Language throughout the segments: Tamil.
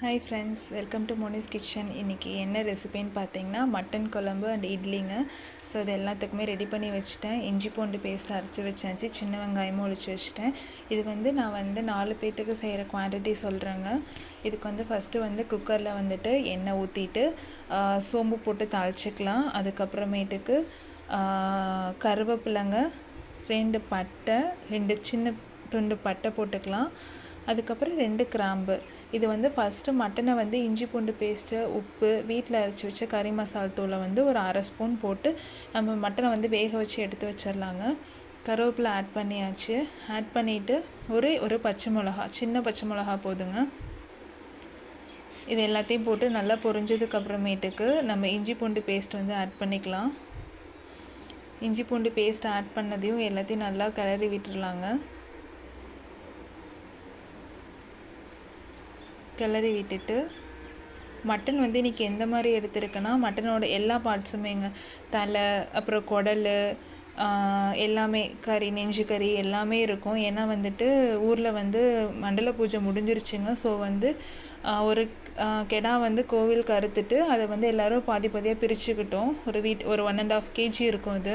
Hi friends welcome to Moni's kitchen இன்றைக்கி என்ன ரெசிபின்னு பார்த்தீங்கன்னா மட்டன் குழம்பு அண்ட் இட்லிங்க ஸோ இது எல்லாத்துக்குமே ரெடி பண்ணி வச்சுட்டேன். இஞ்சி பூண்டு பேஸ்ட் அரைச்சி வச்சாச்சு. சின்ன வெங்காயமும் ஒழிச்சு வச்சுட்டேன். இது வந்து நான் வந்து நாலு பேர்த்துக்கு செய்கிற குவான்டிட்டி சொல்கிறேங்க இதுக்கு வந்து ஃபஸ்ட்டு வந்து குக்கரில் வந்துட்டு எண்ணெய் ஊற்றிட்டு சோம்பு போட்டு தாளிச்சிக்கலாம். அதுக்கப்புறமேட்டுக்கு கருவேப்பிலைங்க ரெண்டு பட்டை ரெண்டு சின்ன துண்டு பட்டை போட்டுக்கலாம். அதுக்கப்புறம் ரெண்டு கிராம்பு. இது வந்து ஃபஸ்ட்டு மட்டனை வந்து இஞ்சி பூண்டு பேஸ்ட்டு உப்பு வீட்டில் அரைச்சி வச்ச கறி மசால் தூளை வந்து ஒரு அரை ஸ்பூன் போட்டு நம்ம மட்டனை வந்து வேக வச்சு எடுத்து வச்சிடலாங்க. கருவேப்பிலை ஆட் பண்ணியாச்சு. ஆட் பண்ணிவிட்டு ஒரே ஒரு பச்சை மிளகா சின்ன பச்சை மிளகா போதுங்க. இது எல்லாத்தையும் போட்டு நல்லா பொரிஞ்சதுக்கு அப்புறமேட்டுக்கு நம்ம இஞ்சி பூண்டு பேஸ்ட் வந்து ஆட் பண்ணிக்கலாம். இஞ்சி பூண்டு பேஸ்ட் ஆட் பண்ணதையும் எல்லாத்தையும் நல்லா கிளறி விட்டுருலாங்க கிளறி விட்டுட்டு மட்டன் வந்து இன்றைக்கி எந்த மாதிரி எடுத்திருக்கேன்னா மட்டனோட எல்லா பார்ட்ஸுமேங்க தலை அப்புறம் குடல் எல்லாமே கறி நெஞ்சு கறி எல்லாமே இருக்கும். ஏன்னா வந்துட்டு ஊரில் வந்து மண்டல பூஜை முடிஞ்சிருச்சுங்க. ஸோ வந்து ஒரு கெடா வந்து கோவில் கருத்துட்டு அதை வந்து எல்லோரும் பாதி பாதியாக பிரிச்சுக்கிட்டோம். ஒரு வீட் ஒரு ஒன் அண்ட் ஆஃப் கேஜி இருக்கும் அது.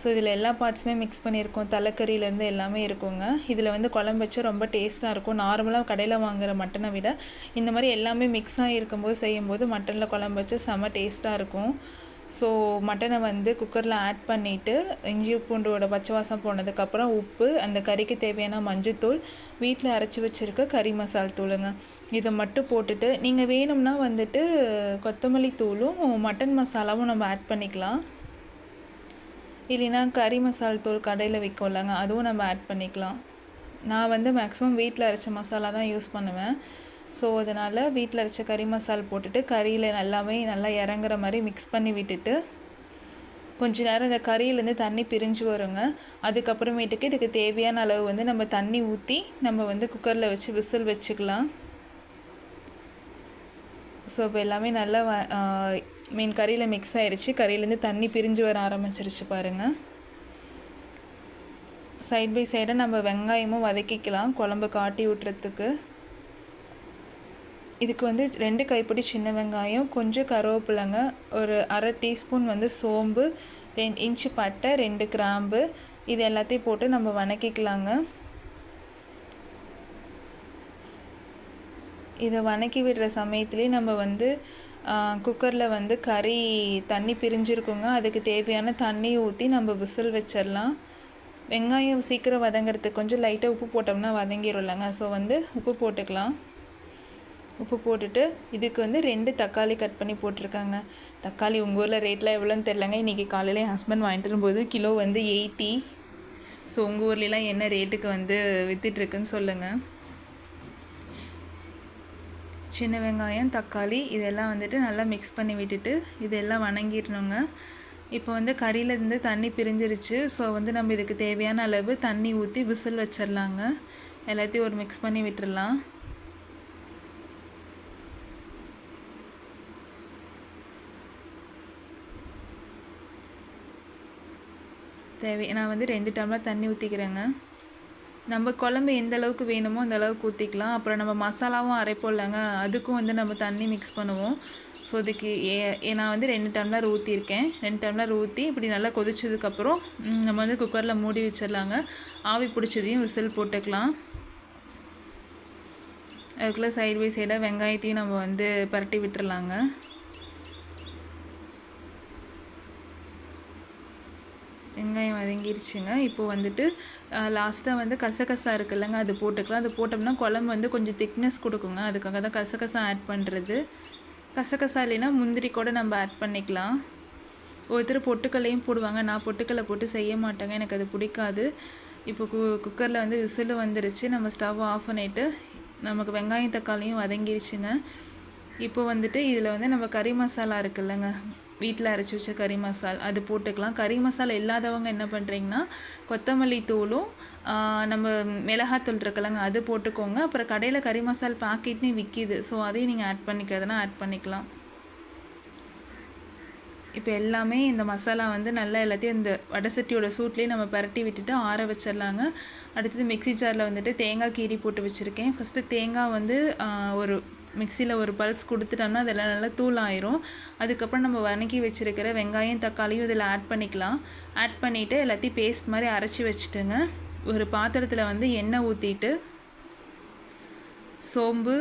ஸோ இதில் எல்லா பார்ட்ஸுமே மிக்ஸ் பண்ணியிருக்கோம். தலைக்கறியிலேருந்து எல்லாமே இருக்குங்க. இதில் வந்து குழம்பு வச்சு ரொம்ப டேஸ்ட்டாக இருக்கும். நார்மலாக கடையில் வாங்குகிற மட்டனை விட இந்த மாதிரி எல்லாமே மிக்ஸ் ஆகிருக்கும்போது செய்யும்போது மட்டனில் குழம்பு வச்சு செம டேஸ்ட்டாக இருக்கும். ஸோ மட்டனை வந்து குக்கரில் ஆட் பண்ணிவிட்டு இஞ்சி பூண்டோட பச்சை வாசம் போனதுக்கப்புறம் உப்பு அந்த கறிக்கு தேவையான மஞ்சத்தூள் வீட்டில் அரைச்சி வச்சுருக்க கறி மசால் தூளுங்க. இதை மட்டும் போட்டுட்டு நீங்கள் வேணும்னா வந்துட்டு கொத்தமல்லி தூளும் மட்டன் மசாலாவும் நம்ம ஆட் பண்ணிக்கலாம். இல்லைன்னா கறி மசால் தூள் கடையில் விற்கும்லங்க அதுவும் நம்ம ஆட் பண்ணிக்கலாம். நான் வந்து மேக்ஸிமம் வீட்டில் அரைச்ச மசாலா தான் யூஸ் பண்ணுவேன். ஸோ அதனால் வீட்டில் அரைச்ச கறி மசால் போட்டுட்டு கறியில் நல்லாவே நல்லா இறங்குற மாதிரி மிக்ஸ் பண்ணி விட்டுட்டு கொஞ்ச நேரம் இந்த கறியிலேருந்து தண்ணி பிரிஞ்சு வருங்க. அதுக்கப்புறமேட்டுக்கு இதுக்கு தேவையான அளவு வந்து நம்ம தண்ணி ஊற்றி நம்ம வந்து குக்கரில் வச்சு விசில் வச்சுக்கலாம். ஸோ இப்போ எல்லாமே நல்லா மீன் கறியில் மிக்ஸ் ஆகிடுச்சு கறியிலேருந்து தண்ணி பிரிஞ்சு வர ஆரம்பிச்சிருச்சு பாருங்கள் சைட் பை சைடாக நம்ம வெங்காயமும் வதக்கிக்கலாம். குழம்பு காட்டி விட்டுறதுக்கு. இதுக்கு வந்து ரெண்டு கைப்பிடி சின்ன வெங்காயம் கொஞ்சம் கருவேப்பிலைங்க ஒரு அரை டீஸ்பூன் வந்து சோம்பு ரெண்டு இன்ச்சு பட்டை ரெண்டு கிராம்பு இது எல்லாத்தையும் போட்டு நம்ம வணக்கிக்கலாங்க. இதை வணக்கி விடுற சமயத்துலேயே நம்ம வந்து குக்கரில் வந்து கறி தண்ணி பிரிஞ்சிருக்குங்க. அதுக்கு தேவையான தண்ணி ஊற்றி நம்ம விசில் வச்சிடலாம். வெங்காயம் சீக்கிரம் வதங்கிறதுக்கு கொஞ்சம் லைட்டாக உப்பு போட்டோம்னா வதங்கிடும்லங்க ஸோ வந்து உப்பு போட்டுக்கலாம். உப்பு போட்டுட்டு இதுக்கு வந்து ரெண்டு தக்காளி கட் பண்ணி போட்டிருக்காங்க. தக்காளி உங்கள் ஊரில் ரேட்லாம் எவ்வளோன்னு தெரிலங்க இன்றைக்கி காலையில் என் ஹஸ்பண்ட் வாங்கிட்டு வரும்போது கிலோ வந்து எயிட்டி ஸோ உங்கள் ஊர்லலாம் என்ன ரேட்டுக்கு வந்து விற்றுட்ருக்குன்னு சொல்லுங்கள் சின்ன வெங்காயம் தக்காளி இதெல்லாம் வந்துட்டு நல்லா மிக்ஸ் பண்ணி விட்டுட்டு இதெல்லாம் வணங்கிடணுங்க. இப்போ வந்து கறியிலேருந்து தண்ணி பிரிஞ்சிருச்சு. ஸோ வந்து நம்ம இதுக்கு தேவையான அளவு தண்ணி ஊற்றி விசில் வச்சிடலாங்க. எல்லாத்தையும் ஒரு மிக்ஸ் பண்ணி விட்டுடலாம் தேவை நான் வந்து ரெண்டு டம்ளர் தண்ணி ஊற்றிக்கிறேங்க நம்ம குழம்பு எந்த அளவுக்கு வேணுமோ அந்த அளவுக்கு ஊற்றிக்கலாம் அப்புறம் நம்ம மசாலாவும் அரைப்போம் இல்லைங்க அதுக்கும் வந்து நம்ம தண்ணி மிக்ஸ் பண்ணுவோம். ஸோ இதுக்கு ஏ நான் வந்து ரெண்டு டம்ளர் ஊற்றிருக்கேன் ரெண்டு டம்ளர் ஊற்றி இப்படி நல்லா கொதிச்சதுக்கப்புறம் நம்ம வந்து குக்கரில் மூடி வச்சிடலாங்க. ஆவி பிடிச்சதையும் விசில் போட்டுக்கலாம். அதுக்குள்ளே சைடு பை சைடாக வெங்காயத்தையும் நம்ம வந்து பரட்டி விட்டுறலாங்க. வெங்காயம் வதங்கிருச்சுங்க. இப்போது வந்துட்டு லாஸ்ட்டாக வந்து கசகசா இருக்குல்லங்க. அது போட்டுக்கலாம். அது போட்டோம்னா குழம்பு வந்து கொஞ்சம் திக்னஸ் கொடுக்குங்க. அதுக்காக தான் கசகசா ஆட் பண்ணுறது கசகசா இல்லைன்னா முந்திரி கூட நம்ம ஆட் பண்ணிக்கலாம். ஒருத்தர் பொட்டுக்கல்லையும் போடுவாங்க. நான் பொட்டுக்கல்லை போட்டு செய்ய மாட்டேங்க. எனக்கு அது பிடிக்காது. இப்போ கு குக்கரில் வந்து விசில் வந்துருச்சு. நம்ம ஸ்டவ் ஆஃப் பண்ணிவிட்டு நமக்கு வெங்காயம் தக்காளியும் வதங்கிருச்சுங்க. இப்போ வந்துட்டு இதில் வந்து நம்ம கறி மசாலா இருக்குல்லங்க. வீட்டில் அரைச்சி வச்ச கறி மசால் அது போட்டுக்கலாம். கறி மசாலா இல்லாதவங்க என்ன பண்ணுறீங்கன்னா கொத்தமல்லி தூளும் நம்ம மிளகாத்தூள் இருக்கலங்க அது போட்டுக்கோங்க. அப்புறம் கடையில் கறி மசால் பாக்கெட்னு விற்கிது ஸோ அதையும் நீங்கள் ஆட் பண்ணிக்கிறதுனா ஆட் பண்ணிக்கலாம். இப்போ எல்லாமே இந்த மசாலா வந்து நல்லா எல்லாத்தையும் இந்த வடை சட்டியோட சூட்லேயே நம்ம பரட்டி விட்டுட்டு ஆற வச்சிடலாங்க. அடுத்தது மிக்ஸி ஜாரில் வந்துட்டு தேங்காய் கீரி போட்டு வச்சுருக்கேன். ஃபஸ்ட்டு தேங்காய் வந்து ஒரு மிக்சியில் ஒரு பல்ஸ் கொடுத்துட்டோம்னா அதெல்லாம் நல்லா தூள் ஆயிரும் அதுக்கப்புறம் நம்ம வணக்கி வச்சுருக்கிற வெங்காயம் தக்காளியும் இதில் ஆட் பண்ணிக்கலாம். ஆட் பண்ணிவிட்டு எல்லாத்தையும் பேஸ்ட் மாதிரி அரைச்சி வச்சுட்டுங்க. ஒரு பாத்திரத்தில் வந்து எண்ணெய் ஊற்றிட்டு சோம்பு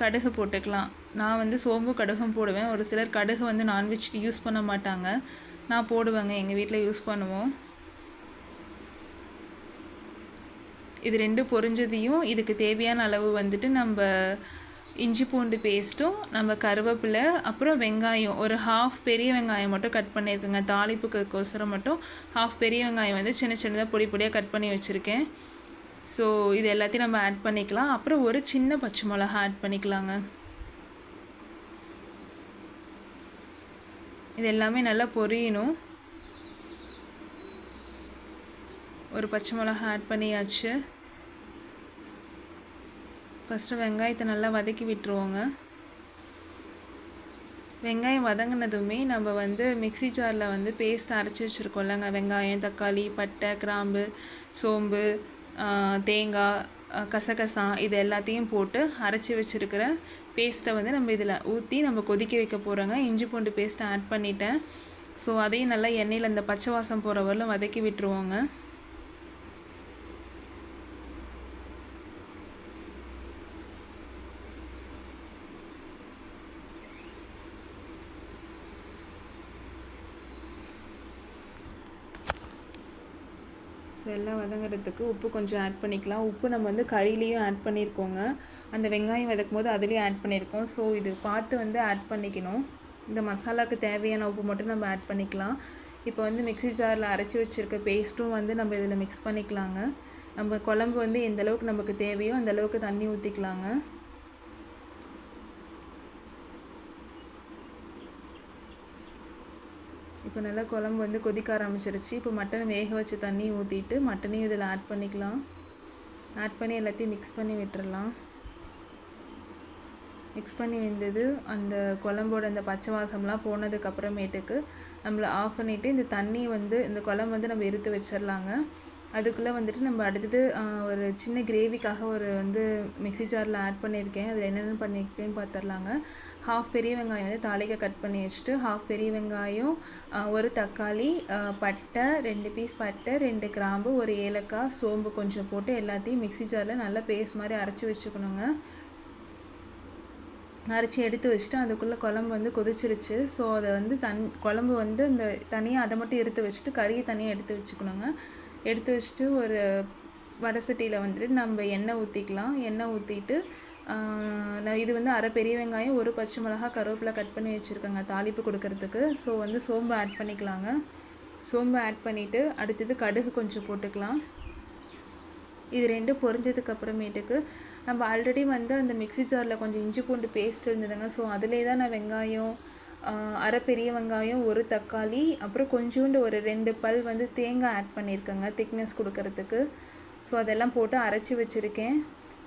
கடுகு போட்டுக்கலாம். நான் வந்து சோம்பு கடுகும் போடுவேன். ஒரு சிலர் கடுகு வந்து நான்வெஜ்க்கு யூஸ் பண்ண மாட்டாங்க. நான் போடுவேங்க. எங்கள் வீட்டில் யூஸ் பண்ணுவோம். இது ரெண்டு பொரிஞ்சதையும் இதுக்கு தேவையான அளவு வந்துட்டு நம்ம இஞ்சி பூண்டு பேஸ்ட்டும் நம்ம கருவேப்பிலை அப்புறம் வெங்காயம். ஒரு ஹாஃப் பெரிய வெங்காயம் மட்டும் கட் பண்ணியிருக்கேங்க. தாளிப்புக்கோசரம் மட்டும் ஹாஃப் பெரிய வெங்காயம் வந்து சின்ன சின்னதாக பொடி பொடியாக கட் பண்ணி வச்சுருக்கேன். ஸோ இது எல்லாத்தையும் நம்ம ஆட் பண்ணிக்கலாம். அப்புறம் ஒரு சின்ன பச்சை மிளகா ஆட் பண்ணிக்கலாங்க. இது எல்லாமே நல்லா பொரியணும். ஒரு பச்சை மிளகா ஆட் பண்ணியாச்சு. ஃபஸ்ட்டு வெங்காயத்தை நல்லா வதக்கி விட்டுருவோங்க. வெங்காயம் வதங்கினதுமே நம்ம வந்து மிக்ஸி ஜாரில் வந்து பேஸ்ட் அரைச்சி வச்சுருக்கோம்லங்க. வெங்காயம் தக்காளி பட்டை கிராம்பு சோம்பு தேங்காய் கசகசா இது எல்லாத்தையும் போட்டு அரைச்சி வச்சுருக்கிற பேஸ்ட்டை வந்து நம்ம இதில் ஊற்றி நம்ம கொதிக்க வைக்க போகிறோங்க இஞ்சி பூண்டு பேஸ்ட்டை ஆட் பண்ணிட்டேன். ஸோ அதையும் நல்லா எண்ணெயில் இந்த பச்சை வாசம் போகிற வரலும் வதக்கி விட்டுருவோங்க. ஸோ எல்லாம் வதங்குறதுக்கு உப்பு கொஞ்சம் ஆட் பண்ணிக்கலாம். உப்பு நம்ம வந்து கறியிலையும் ஆட் பண்ணியிருக்கோங்க அந்த வெங்காயம் வதக்கும் போது அதுலேயும் ஆட் பண்ணியிருக்கோம் ஸோ இது பார்த்து வந்து ஆட் பண்ணிக்கணும். இந்த மசாலாவுக்கு தேவையான உப்பு மட்டும் நம்ம ஆட் பண்ணிக்கலாம். இப்போ வந்து மிக்ஸி ஜாரில் அரைச்சி வச்சுருக்க பேஸ்ட்டும் வந்து நம்ம இதில் மிக்ஸ் பண்ணிக்கலாங்க. நம்ம குழம்பு வந்து எந்த அளவுக்கு நமக்கு தேவையோ அந்த அளவுக்கு தண்ணி ஊற்றிக்கலாங்க இப்போ நல்லா குழம்பு வந்து கொதிக்க ஆரம்பிச்சிருச்சு. இப்போ மட்டன் வேக வச்ச தண்ணி ஊற்றிட்டு மட்டனையும் இதில் ஆட் பண்ணிக்கலாம். ஆட் பண்ணி எல்லாத்தையும் மிக்ஸ் பண்ணி விட்டுறலாம். மிக்ஸ் பண்ணி வந்தது அந்த குழம்போட அந்த பச்சை வாசம்லாம் போனதுக்கப்புறமேட்டுக்கு நம்மளை ஆஃப் பண்ணிவிட்டு இந்த தண்ணி வந்து இந்த குழம்பு வந்து நம்ம எடுத்து வச்சிடலாங்க. அதுக்குள்ளே வந்துட்டு நம்ம அடுத்தது ஒரு சின்ன கிரேவிக்காக ஒரு வந்து மிக்ஸி ஜாரில் ஆட் பண்ணியிருக்கேன். அதில் என்னென்ன பண்ணியிருக்கேன்னு பார்த்துடலாங்க ஹாஃப் பெரிய வெங்காயம் வந்து தாளிக்க கட் பண்ணி வச்சுட்டு ஹாஃப் பெரிய வெங்காயம் ஒரு தக்காளி பட்டை ரெண்டு பீஸ் பட்டை ரெண்டு கிராம்பு ஒரு ஏலக்காய் சோம்பு கொஞ்சம் போட்டு எல்லாத்தையும் மிக்ஸி ஜாரில் நல்லா பேஸ்ட் மாதிரி அரைச்சி வச்சுக்கணுங்க. அரைச்சி எடுத்து வச்சுட்டு அதுக்குள்ளே குழம்பு வந்து கொதிச்சிருச்சு. ஸோ அதை வந்து தன் குழம்பு வந்து இந்த தனியாக அதை மட்டும் எடுத்து வச்சுட்டு கறியை தனியாக எடுத்து வச்சுக்கணுங்க. எடுத்து வச்சுட்டு ஒரு வடை சட்டியில் வந்துட்டு நம்ம எண்ணெய் ஊற்றிக்கலாம் எண்ணெய் ஊற்றிட்டு நான் இது வந்து அரை பெரிய வெங்காயம் ஒரு பச்சை மிளகா கருவேப்பிலை கட் பண்ணி வச்சுருக்கேங்க தாளிப்பு கொடுக்கறதுக்கு. ஸோ வந்து சோம்பு ஆட் பண்ணிக்கலாங்க. சோம்பு ஆட் பண்ணிவிட்டு அடுத்தது கடுகு கொஞ்சம் போட்டுக்கலாம். இது ரெண்டும் பொரிஞ்சதுக்கு அப்புறமேட்டுக்கு நம்ம ஆல்ரெடி வந்து அந்த மிக்ஸி ஜாரில் கொஞ்சம் இஞ்சி பூண்டு பேஸ்ட் இருந்ததுங்க. ஸோ அதிலே தான் நான் வெங்காயம் அரை பெரிய வெங்காயம் ஒரு தக்காளி அப்புறம் கொஞ்சோண்டு ஒரு ரெண்டு பல் வந்து தேங்காய் ஆட் பண்ணியிருக்கேங்க திக்னஸ் கொடுக்கறதுக்கு. ஸோ அதெல்லாம் போட்டு அரைச்சி வச்சுருக்கேன்.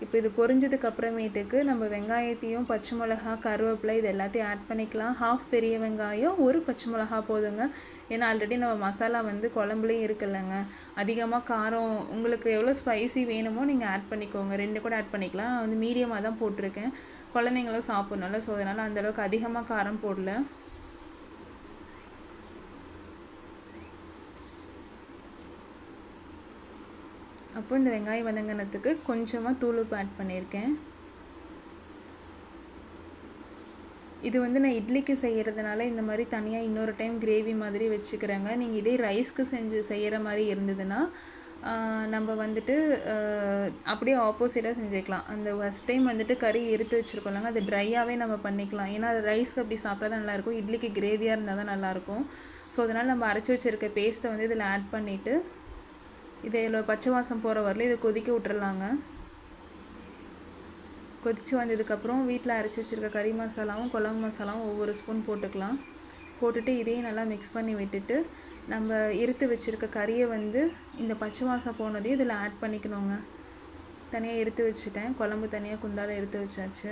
இப்போ இது பொரிஞ்சதுக்கு அப்புறமேட்டுக்கு நம்ம வெங்காயத்தையும் பச்சை மிளகா கருவேப்பிலை இது எல்லாத்தையும் ஆட் பண்ணிக்கலாம். ஹாஃப் பெரிய வெங்காயம் ஒரு பச்சை மிளகா போதுங்க. ஏன்னா ஆல்ரெடி நம்ம மசாலா வந்து குழம்புலையும் இருக்குல்லங்க. அதிகமாக காரம் உங்களுக்கு எவ்வளோ ஸ்பைசி வேணுமோ நீங்கள் ஆட் பண்ணிக்கோங்க. ரெண்டு கூட ஆட் பண்ணிக்கலாம். நான் வந்து மீடியமாக தான் போட்டிருக்கேன். குழந்தைங்களும் சாப்பிட்ணும்ல ஸோ அதனால் அந்தளவுக்கு அதிகமாக காரம் போடல. அப்போ இந்த வெங்காயம் வதங்கனத்துக்கு கொஞ்சமாக தூளுப்பு ஆட் பண்ணியிருக்கேன். இது வந்து நான் இட்லிக்கு செய்கிறதுனால இந்த மாதிரி தனியாக இன்னொரு டைம் கிரேவி மாதிரி வச்சுக்கிறேங்க. நீங்கள் இதே ரைஸ்க்கு செஞ்சு செய்கிற மாதிரி இருந்ததுன்னா நம்ம வந்துட்டு அப்படியே ஆப்போசிட்டாக செஞ்சுக்கலாம். அந்த ஃபஸ்ட் டைம் வந்துட்டு கறி எடுத்து வச்சுருக்கோம்லங்க அது ட்ரையாகவே நம்ம பண்ணிக்கலாம். ஏன்னா அது ரைஸ்க்கு அப்படி சாப்பிட்டா தான் நல்லாயிருக்கும் இட்லிக்கு கிரேவியாக இருந்தால் தான் நல்லாயிருக்கும். ஸோ அதனால் நம்ம அரைச்சி வச்சுருக்க பேஸ்ட்டை வந்து இதில் ஆட் பண்ணிவிட்டு இதில் பச்சை வாசம் போகிற வரல இதை கொதிக்க விட்டுறலாங்க. கொதித்து வந்ததுக்கப்புறம் வீட்டில் அரைச்சி வச்சுருக்க கறி மசாலாவும் குழம்பு மசாலாவும் ஒவ்வொரு ஸ்பூன் போட்டுக்கலாம். போட்டுட்டு இதையும் நல்லா மிக்ஸ் பண்ணி விட்டுட்டு நம்ம இருத்து வச்சுருக்க கறியை வந்து இந்த பச்சை வாசம் போனதையும் இதில் ஆட் பண்ணிக்கணுங்க. தனியாக எடுத்து வச்சுட்டேன். குழம்பு தனியாக குண்டால் எடுத்து வச்சாச்சு.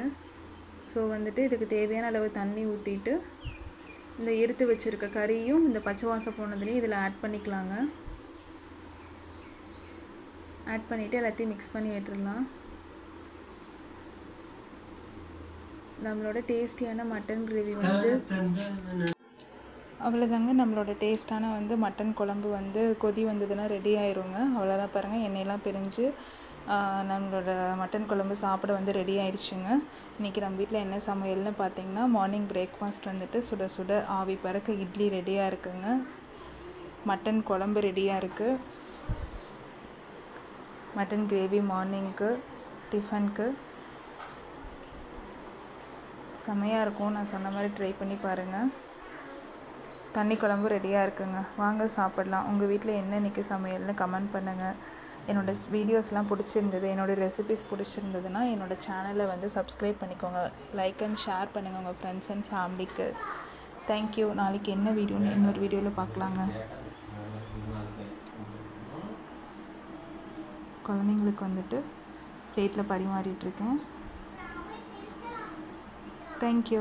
ஸோ வந்துட்டு இதுக்கு தேவையான அளவு தண்ணி ஊற்றிட்டு இந்த எடுத்து வச்சுருக்க கறியும் இந்த பச்சை வாசம் போனதுலேயும் இதில் ஆட் பண்ணிக்கலாங்க. ஆட் பண்ணிவிட்டு எல்லாத்தையும் மிக்ஸ் பண்ணி விட்டுடலாம் நம்மளோட டேஸ்டியான மட்டன் கிரேவி வந்து அவ்வளோதாங்க நம்மளோட டேஸ்ட்டான வந்து மட்டன் குழம்பு வந்து கொதி வந்ததுன்னா ரெடி ஆயிருங்க. அவ்வளோதான் பாருங்கள் எண்ணெயெல்லாம் பிரிஞ்சு நம்மளோட மட்டன் குழம்பு சாப்பிட வந்து ரெடி ஆயிடுச்சுங்க இன்றைக்கி நம்ம வீட்டில் என்ன சமையல்னு பார்த்தீங்கன்னா மார்னிங் பிரேக்ஃபாஸ்ட் வந்துட்டு சுட சுட ஆவி பறக்க இட்லி ரெடியாக இருக்குங்க. மட்டன் குழம்பு ரெடியாக இருக்குது மட்டன் கிரேவி மார்னிங்க்கு டிஃபனுக்கு. செமையாக இருக்கும். நான் சொன்ன மாதிரி ட்ரை பண்ணி பாருங்கள் தண்ணி குழம்பு ரெடியாக இருக்குங்க. வாங்க சாப்பிடலாம். உங்கள் வீட்டில் என்ன இன்றைக்கி சமையல்னு கமெண்ட் பண்ணுங்கள் என்னோட வீடியோஸ்லாம் பிடிச்சிருந்தது என்னோட ரெசிபிஸ் பிடிச்சிருந்ததுன்னா என்னோட சேனலை வந்து சப்ஸ்கிரைப் பண்ணிக்கோங்க. லைக் அண்ட் ஷேர் பண்ணுங்கள் உங்கள் ஃப்ரெண்ட்ஸ் அண்ட் ஃபேமிலிக்கு தேங்க்யூ நாளைக்கு என்ன வீடியோன்னு இன்னொரு வீடியோவில் பார்க்கலாங்க. குழந்தைங்களுக்கு வந்துட்டு பிளேட்டில் பரிமாறிட்டுருக்கேன் தேங்க்யூ